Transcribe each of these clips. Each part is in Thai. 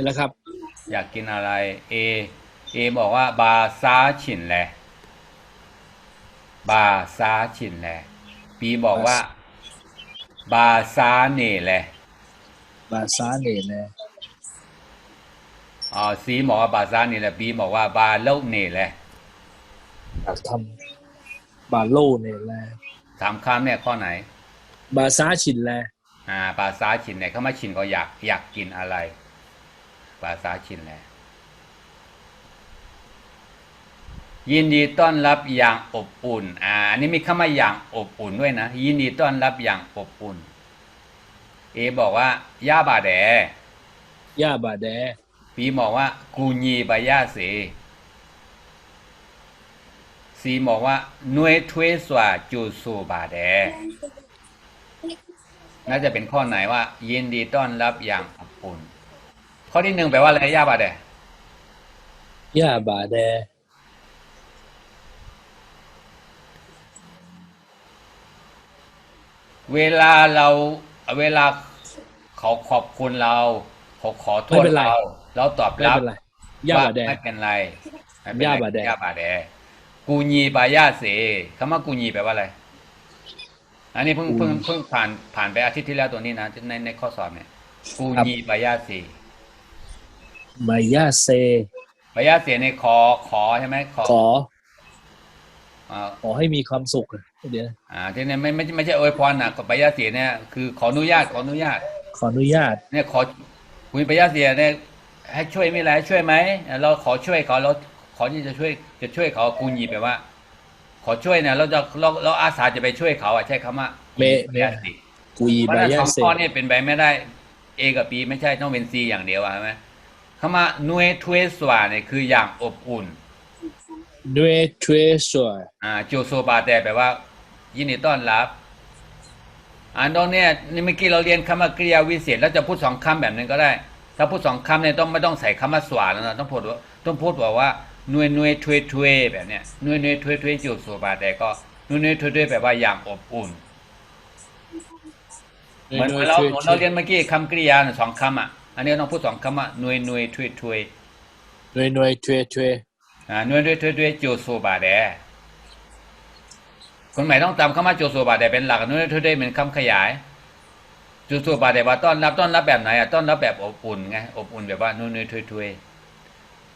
นี่แหละครับ อยากกินอะไร A A บอกว่า บาซาฉินแหละบาซาฉินแหละ B บอกว่า บาซาเน่แหละบาซาเนแลอ๋อ C บอกว่าบาซาเน่แหละ B บอกว่า บาเล่าเน่แหละอยากทำบาโลเนแลสามคำเนี่ยข้อไหน บาซาชินแลอ่า บาซาฉินเนี่ยเขามาฉินก็อยากอยากกินอะไร บาซาฉินแหละยินดีต้อนรับอย่างอบอุ่น อ่า อันนี้มีคำว่าอย่างอบอุ่นด้วยนะ ยินดีต้อนรับอย่างอบอุ่น เอบอกว่าย่าบาแดย่าบาแดปีบอกว่า กูญีบายาเสซีบอกว่าหน่วยทเวสวาจูสูบาแดน่าจะเป็นข้อไหนว่า ยินดีต้อนรับอย่างอบอุ่น ข้อที่หนึ่งแปลว่าอะไรย่าบาแดย่าบาแดเวลาเราเวลาเขาขอบคุณเราเขาขอโทไม่ษเป็นไรเราเราตอบไม่รับเป็นไรย่าบาแดไม่เป็นไรไม่เป็นไรย่าบาแดย่าบาแดกูญีบายาเสคำว่ากูญีแปลว่าอะไร อันนี้เพิ่งเพิ่งเพิ่งผ่านผ่านไปอาทิตย์ที่แล้วตัวนี้นะในในข้อสอบเนี่ยกูญีบายาเส มายาเซบายาเสในขอขอใช่ไหมขอขออ่าขอให้มีความสุขเดี๋ยวอ่าที่เนี่ยไม่ไม่ไม่ใช่อวยพรนะกับบายาเสเนี่ยคือขออนุญาตขออนุญาต ขออนุญาต เนี่ยขอคุยปยาเสียเนี่ยให้ช่วยไม่ไรช่วยไหมเราขอช่วยเขาเราขอที่จะช่วยจะช่วยเขากุญยีแปลว่า ขอช่วยเนี่ยเราจะเราเราอาสาจะไปช่วยเขาอะใช่คำว่าเมปยาสิกุยเพราะบาฉะนั้นยาสองเซข้อเนี่ยเป็นไปไม่ได้ A กับ B ไม่ใช่ต้องเป็น C อย่างเดียวอะใช่ไหม คำว่านุยทเวสวาเนี่ยคืออย่างอบอุ่นด้วยทเวสวยอ่าโจโซบาแต่แปลว่า ยินดีต้อนรับอันตรงเนี้ยนี่เมื่อกี้เราเรียนคำว่ากริยาวิเศษแล้วจะพูดสองคำแบบนึงก็ได้ ถ้าพูดสองคำเนี่ยต้องไม่ต้องใส่คำว่าสวาแล้วนะต้องพูดว่าต้องพูดว่าว่าหน่วยหน่วยทเวทเวแบบเนี้ยหน่วยหน่วยทเวทเวโจโซบาแต่ก็หน่วยหน่วยทเวทเวแปลว่าอย่างอบอุ่นเหมือนเราเหมือนเราเรียนเมื่อกี้คำกริยาน่ะสองคำอะ อันนี้ต้องพูดสองคำว่าหน่วยหน่วยทเวทเวด้วยหน่วยทเวทเวอ่าหน่วยหน่วยทเวทเวโจโซบาแต่คนใหม่ต้องจำคำว่าโจโซบาแต่เป็นหลักหน่วยทเวทเวเป็นคำขยายจูสูบาเดว่าต้อนรับต้อนรับแบบไหนอะต้อนรับแบบอบอุ่นไงอบอุ่นแบบว่านุยนุยถวยถวย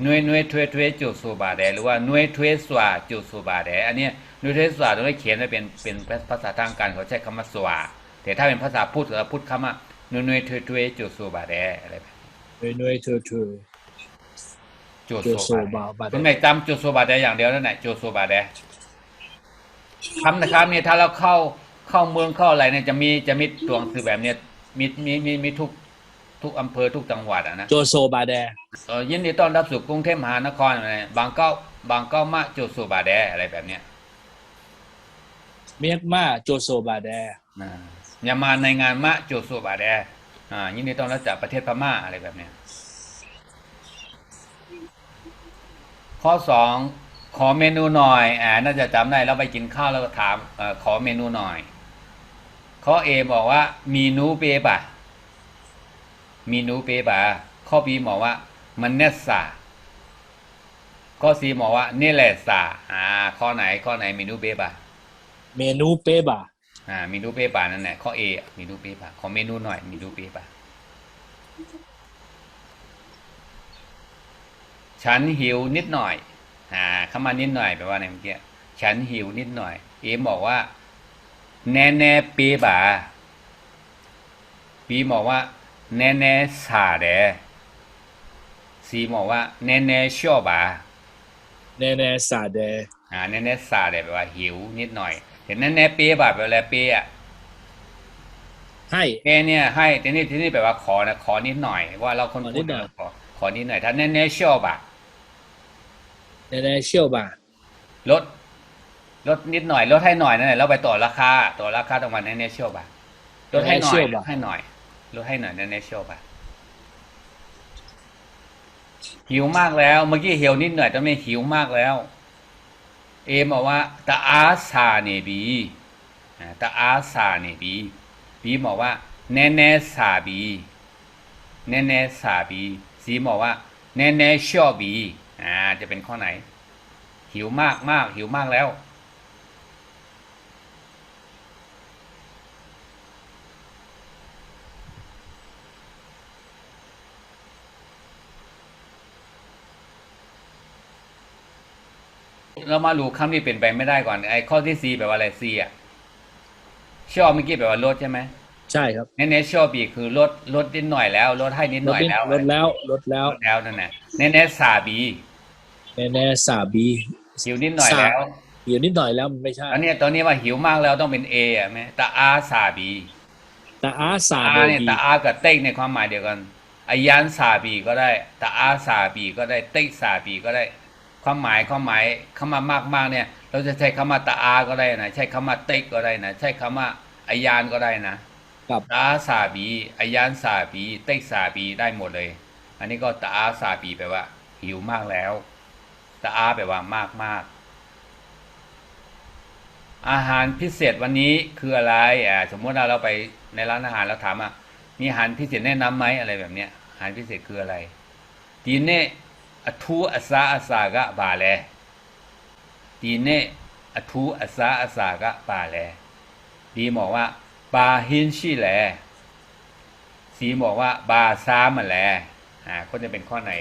นุยนุยถวยถวยจูสูบาเดหรือว่านุยถวยสวาจูสูบาเดอันเนี้ยนุยถวยสวาตรงนี้เขียนไว้เป็นเป็นภาษาทางการเขาใช้คำว่าสวาแต่ถ้าเป็นภาษาพูดเราพูดคำว่า นุยนุยถวยถวยจูสูบาเดอะไรแบบด้วยหน่วยทเวทเวจูจูสูสูบาบาบาเดเดคุณไม่จำจูสูบาเดอย่างเดียวนั่นแหละจูสูบาเดคำนะครับเนี่ยถ้าเราเข้าเข้าเมืองเข้าอะไรเนี่ยจะมีจะมีตัวหนังสือแบบเนี้ยมีมีมีมีทุกทุกอำเภอทุกจังหวัดอะนะโจโซบาแดเอ่อยินดีต้อนรับสู่กรุงเทพมหานครอะไรบางเก้าบางเก้ามะโจสุบาแดอะไรแบบเนี้ยเมียกมาโจโซบาแดนะ อย่ามาในงานมะโจสุบาแดอ่ายินดีต้อนรับจากประเทศพม่าอะไรแบบเนี้ยข้อสองขอเมนูหน่อยอ่าน่าจะจำได้แล้วไปกินข้าวแล้วก็ถามอขอเมนูหน่อยข้อเอบอกว่ามีนูเปปะมีนูเปปะข้อบีบอกว่ามันเนสซาข้อสีบอกว่าเนี่แหละสาอ่าข้อไหนข้อไหนเมนูเปบะเมนูเปบา อ่าเมนูเปบะนั่นแหละข้อเอเมนูเปบะขอเมนูหน่อยเมนูเปบะฉันหิวนิดหน่อยอ่าเข้ามานิดหน่อยแปลว่าอะไรเมื่อกี้ฉันหิวนิดหน่อย เอบอกว่า แน่แน่ๆเปบะบีบอกว่า แน่แน่ๆสาแดซีบอกว่า แน่แน่ๆชอบบะแน่แน่สาแดอ่าแน่ๆซาเนี่ยแปลว่าหิวนิดหน่อย เห็นแน่ๆเปียแบบแปลว่าเปียอะให้เปียเนี่ยให้ที่นี่ที่นี่แปลว่าขอนะขอนิดหน่อย ว่าเราคนขอนิพูดดหน่อยขอขอนิดหน่อยถ้าแน่ๆชอบอะแน่แน่เชี่ยวบาลดลดนิดหน่อยลดให้หน่อยนั่นแหละเราไปต่อราคาต่อราคาตรงวันแน่ๆชอบอะลดให้หน่อยลดให้หน่อยลดให้หน่อยแน่ๆชอบอะหิวมากแล้ว เมื่อกี้หิวนิดหน่อยตอนนี้หิวมากแล้ว เอมบอกว่าตาอาซาเนบีตาอาซาเนบีบีบอกว่าแน่แน่ซาบีแน่แน่ซาบีสีบอกว่าแน่แน่ชอบีอ่าจะเป็นข้อไหน หิวมากมากหิวมากแล้ว เรามารู้คำที่เป็นไปไม่ได้ก่อนไอ้ข้อที่ซีแปลว่าอะไรซีอะชอบเมื่อกี้แปลว่าลดใช่ไหมใช่ครับแน่ๆชอบบีคือลดลดนิดหน่อยแล้วลดให้นิดหลดน่อยนิดแล้วลดแล้วลดแล้วลดแล้วนั่นแหละแน่ๆสาบีแน่แน่ๆสาบีหิวนิดหน่อยแล้วอยู่นิดหน่อยแล้วมันไม่ใช่อันนี้ตอนนี้ว่าหิวมากแล้วต้องเป็นเออะแม่ตาอาสาบีแต่อาสาอาโบเนี่ยบีตาอากับเต้งในความหมายเดียวกันอายันสาบีก็ได้ตาอาสาบีก็ได้เต้งสาบีก็ได้ ความหมายความหมายคำว่ามากมากๆเนี่ย เราจะใช้คำว่าตาอาก็ได้นะใช้คำว่าเต้งก็ได้นะใช้คำว่าอายันก็ได้นะกับตาอาสาบีอายันสาบีเต้งสาบีได้หมดเลย อันนี้ก็ตาอาสาบีแปลว่า หิวมากแล้วตาอาแปลว่ามากมากๆอาหารพิเศษวันนี้คืออะไรอ่าสมมติว่าเราไปในร้านอาหารเราถามอะมีอาหารพิเศษแนะนำไหมอะไรแบบเนี้ยอาหารพิเศษคืออะไรดีเน่อทูอาซาอาซากะบาแลดีเน่ อทูอาซาอาซากะบาแลดีบอกว่าบาฮินชิแลสีบอกว่าบาซามาแลอ่าก็จะเป็นข้อไหน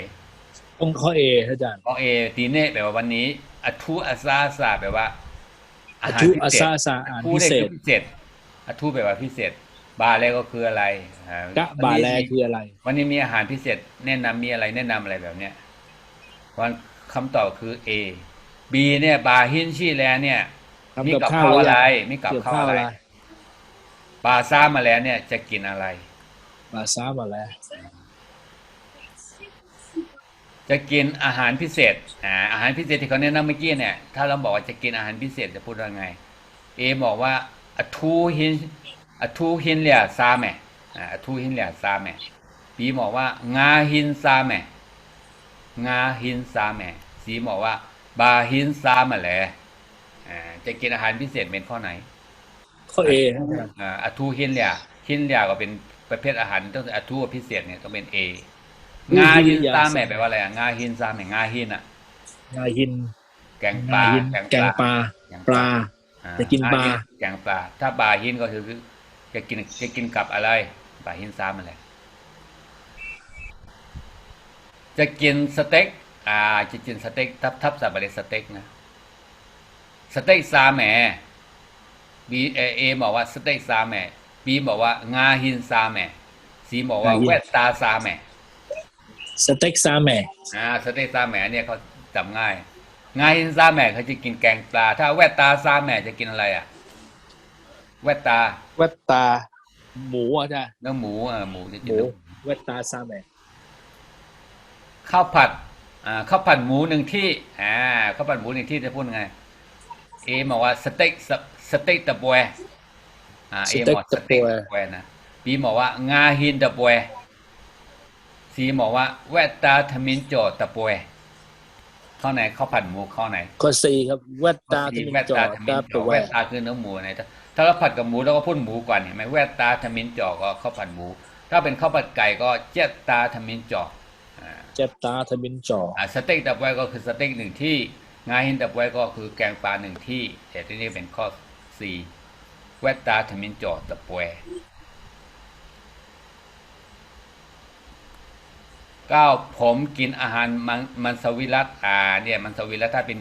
ต้องข้อเออาจารย์ข้อเอดีเน่แปลว่าวันนี้อทูอาซาอาซาแปลว่าอาทุอาซาซาอ่านทูพิได้เศคืษอพิเศษอทูแปลว่าพิเศษ บาแลก็คืออะไรอ่ากะบาแลคืออะไร วันนี้มีอาหารพิเศษ แนะนำมีอะไรแนะนำอะไรแบบเนี้ย วันคำตอบคือ A B เนี่ยบาฮินชีแลเนี่ยทำมีกับกับข้าวข้าวหอะไรยังมีกับเกี่ยวข้าวข้าวอะอะไรไรบาซ่ามาแล้วเนี่ยจะกินอะไรบาซามาแล้วจะกินอาหารพิเศษอ่าอาหารพิเศษที่เขาแนะนำเมื่อกี้เนี่ย ถ้าเราบอกว่าจะกินอาหารพิเศษจะพูดว่าไง เอบอกว่าอทูหินอทูหินเหลียซาแมอ่าอทูหินเหลียซาแมบีบอกว่างาหินซาแม งาหินซาแมสีบอกว่า บาหินซามาแลอ่าจะกินอาหารพิเศษเป็นข้อไหน ข้อเออาจารย์อ่าอทูหินเหลียหินเหลียก็เป็นประเภทอาหารต้องอทูพิเศษเนี่ยต้องเป็นเองาหินซาแมแปลว่าอะไรอะงาหินซาแมงาหินอะงาหิน แกงปลาหินแกงปลาปลาอ่จะกินปลาอ่แกงปลาถ้าบาหินก็คือจะกินจะกินกับอะไรบาหินซ้ำอะไร จะกินสเต็ก อ่า จะกินสเต็ก ทับทับสับอะไรสเต็กนะ สเต็กซาแหมบีเอเอบอกว่าสเต็กซาแหมบีบอกว่างาหินซาแหมสีบอกว่าแวดตาซาแหมสเต็กซาแหม่อ่า สเต็กซาแหมเนี่ยเขาจำง่ายงาหินซาแหมเขาจะกินแกงปลา ถ้าแวดตาซาแหมจะกินอะไรอะแวดตาเวตตา หมูอาจารย์เนื้อหมูเออหมูจะหกินมูเนื้อเวตตาซาแหม่ ข้าวผัดอ่าข้าวผัดหมูหนึ่งที่อ่าข้าวผัดหมูหนึ่งที่จะพูดไงเอบอกว่าสเต็กสสเต็กตะบวยอ่าเอบอกว่าสเต็กตะบวยนะบีบอกว่างาหินตะบวยซีบอกว่าแวดตาทมินโจตะบวยข้อไหนข้าวผัดหมูข้อไหนข้อซีครับเวตตาที่ที่มันแวดจอตาดทมิตานจตัอวแวดตาคือเนื้อหมูนะถ้าถ้าเราผัดกับหมูเราก็พูดหมูก่อนเห็นไหมแวดตาทมินจอก็ข้าวผัดหมู ถ้าเป็นข้าวผัดไก่ก็เจ็ดตาทมินจออ่า เจตตาทมินจออ่าสเต็กตับไว้ก็คือสเต็กหนึ่งที่งาหินตับไว้ก็คือแกงปลาหนึ่งที่ แต่ที่นี่เป็นข้อสี่แวดตาทมินจอตับไว้เก้าผมกินอาหารมันมันสวิรัตอ่าเนี่ยมันสวิรัตถ้าเป็น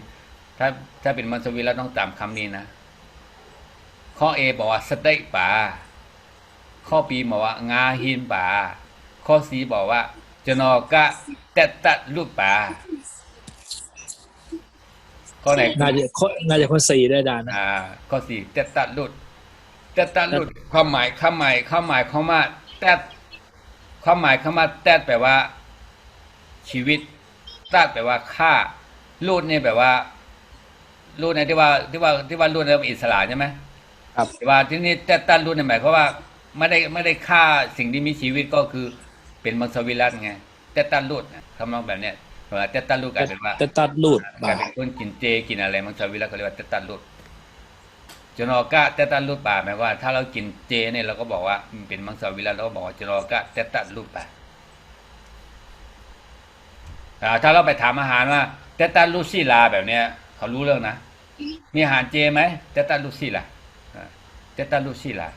ถ้าถ้าเป็นมันสวิรัตต้องจำคำนี้นะ ข้อ A บอกว่าสเต็กปลาข้อ B บอกว่างาหินปลาข้อ C บอกว่า จะนอกะแตะตะลูกปลาข้อไหนน่าจะข้อน่าจะข้อซีได้อาจารย์นะอ่าข้อ C แตะตะลุดแตะตะลุดความหมายความหมายความหมายคำว่าแตะความหมายคำว่าแตะแปลว่า ชีวิตตัดแปลว่าฆ่าลูดเนี่ยแปลว่าลูดเนี่ยที่ว่าที่ว่าที่ว่าลูดเนี่ยเป็นอิสระใช่ไหมครับแต่ว่าที่นี่แต่ตันรุ่นเนี่ยหมายความว่า ไม่ได้ไม่ได้ฆ่าสิ่งที่มีชีวิตก็คือ เป็นมังสวิรัตไงแต่ตันรุ่นน่ะคำนองแบบเนี้ยเวลาแต่ตันรุ่นกลายเป็นว่าเตตัดลูดกบาลายเป็นคนกินเจกินอะไรมังสวิรัตเขาเรียกว่าแต่ตันรุ่นจนอกะแต่ตันรุ่นป่าหมายความว่า ถ้าเรากินเจเนี่ยเราก็บอกว่ามันเป็นมังสวิรัตเราก็บอกว่าจนอกะแต่ตันรุ่นป่าอ่าถ้าเราไปถามอาหารว่าเตตันลูซี่ลาแบบเนี้ย เขารู้เรื่องนะมีอาหารเจไหมเตตันลูซี่ลาอ่าเตตันลูซี่ลา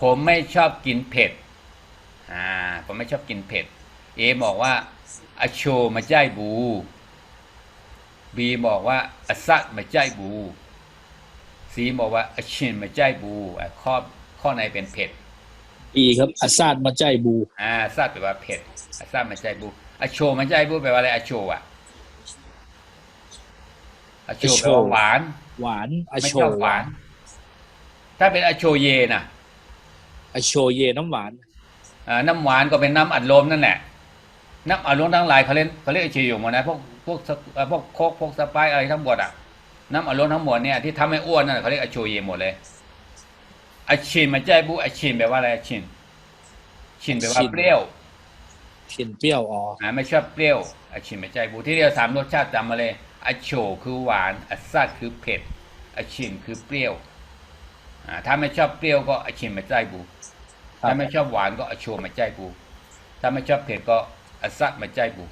ผมไม่ชอบกินเผ็ดอ่าผมไม่ชอบกินเผ็ด เอบอกว่าอโชมาใจบู บีบอกว่าอซัดมาใจบูสีบอกว่าอชินมาใจบูอะข้อข้อในเป็นเผ็ดอีครับอาซาดมาใจบู อ่าซัดแปลว่าเผ็ดอซัดมาใจบูอโชมาใจบูแปลว่าอะไรอโชอะอโชแปลว่าหวาน หวานอไม่โชชอบหวาน ถ้าเป็นอโชเยน่ะอ โชเยน้ำหวานอ่าน้ำหวานก็เป็นน้ำอัดลมนั่นแหละน้ำอัดลมทั้งหลายเขาเล่นเขาเรียกไอชีอยู่หมดนะพวกพวกสเอ่อพวกโคกพวกสไปร์อะไรทั้งหมดอะน้ำอัดลมทั้งหมดเนี่ยที่ทำให้อ้วนนั่นเขาเรียกไอโชเยหมดเลยไอชินมันใจบุไอชินแปลว่าอะไรชินชินแปลว่าเปรี้ยวชินเปรี้ยวอ๋ออ่าไม่ชอบเปรี้ยวไอชินมันใจบุที่เรียกสามรสชาติจำมาเลยไอโชคือหวานไอซัดคือเผ็ดไอชินคือเปรี้ยวอ่าถ้าไม่ชอบเปรี้ยวก็ไอชินมันใจบุครับ ถ้าไม่ชอบหวานก็อโชมาใจบูถ้าไม่ชอบเผ็ดก็อซัดมาใจบู